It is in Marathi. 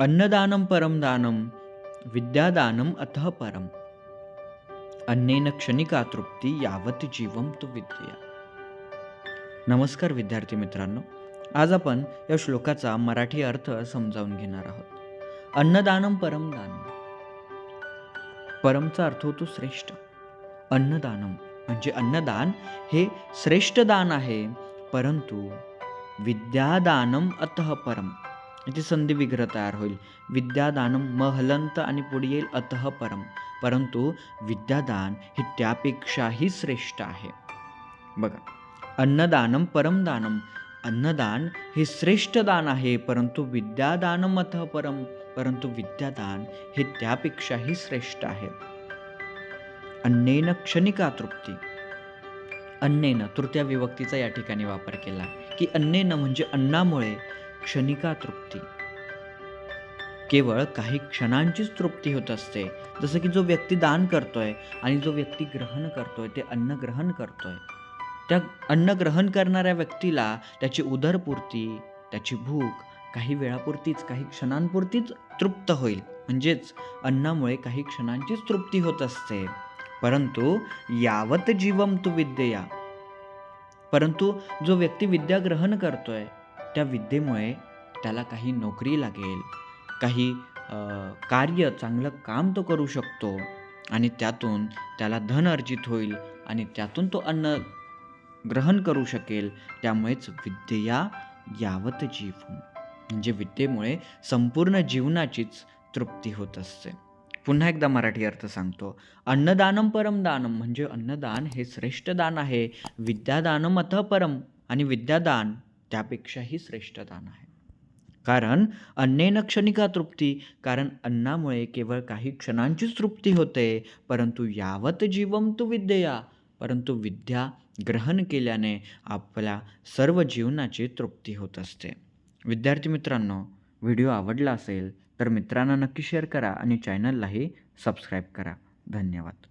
अन्नदानं परं दानं विद्यादानम अतः परम अन्नेन क्षणिका तृप्ती यावत जीवम तु विद्या नमस्कार विद्यार्थी मित्रांनो आज आपण या श्लोकाचा मराठी अर्थ समजावून घेणार आहोत. अन्नदानम परम दानम परमचा अर्थ होतो श्रेष्ठ। अन्नदानम म्हणजे अन्नदान हे श्रेष्ठ दान आहे परंतु विद्यादानम अतः परम इथे संधी विग्रह तयार होईल. विद्यादानम महलंत आणि पुढे येईल अतः परम. परंतु विद्यादान हे त्यापेक्षाही श्रेष्ठ आहे. बघा. अन्नदानम परमदानम अन्नदान हे श्रेष्ठ दान आहे परंतु विद्यादानम अतः परम. परंतु विद्यादान हे त्यापेक्षाही श्रेष्ठ आहे. अन्नेन क्षणिका तृप्ती. अन्नेनं तृतीय विभक्तीचा या ठिकाणी वापर केला की अन्नेनं म्हणजे अन्नामुळे क्षणिका तृप्ती. केवळ काही क्षणांचीच तृप्ती होत असते. जसं की जो व्यक्ती दान करतोय आणि जो व्यक्ती ग्रहण करतोय ते अन्न ग्रहण करतोय. त्या अन्न ग्रहण करणाऱ्या व्यक्तीला त्याची उदरपूर्ती त्याची भूक काही वेळापुरतीच काही क्षणांपुरतीच तृप्त होईल. म्हणजेच अन्नामुळे काही क्षणांचीच तृप्ती होत असते. परंतु यावत जीवम तू विद्यया. परंतु जो व्यक्ती विद्या ग्रहण करतोय त्या विद्येमुळे त्याला काही नोकरी लागेल काही कार्य चांगलं काम तो करू शकतो आणि त्यातून त्याला धन अर्जित होईल आणि त्यातून तो अन्न ग्रहण करू शकेल. त्यामुळेच विद्या यावत जीव म्हणजे विद्येमुळे संपूर्ण जीवनाचीच तृप्ती होत असते. पुन्हा एकदा मराठी अर्थ सांगतो. अन्नदानम परमदानम म्हणजे अन्नदान हे श्रेष्ठ दान आहे. विद्यादानम अथ परम आणि विद्यादान त्यापेक्षाही श्रेष्ठ दान आहे. कारण अन्नेन क्षणिका तृप्ती कारण अन्नामुळे केवळ काही क्षणांचीच तृप्ती होते परंतु यावत जीवम तू विद्यया परंतु विद्या ग्रहण केल्याने आपल्या सर्व जीवनाची तृप्ती होत असते. विद्यार्थी मित्रांनो व्हिडिओ आवडला असेल तर मित्रांना नक्की शेअर करा आणि चॅनललाही सबस्क्राईब करा. धन्यवाद.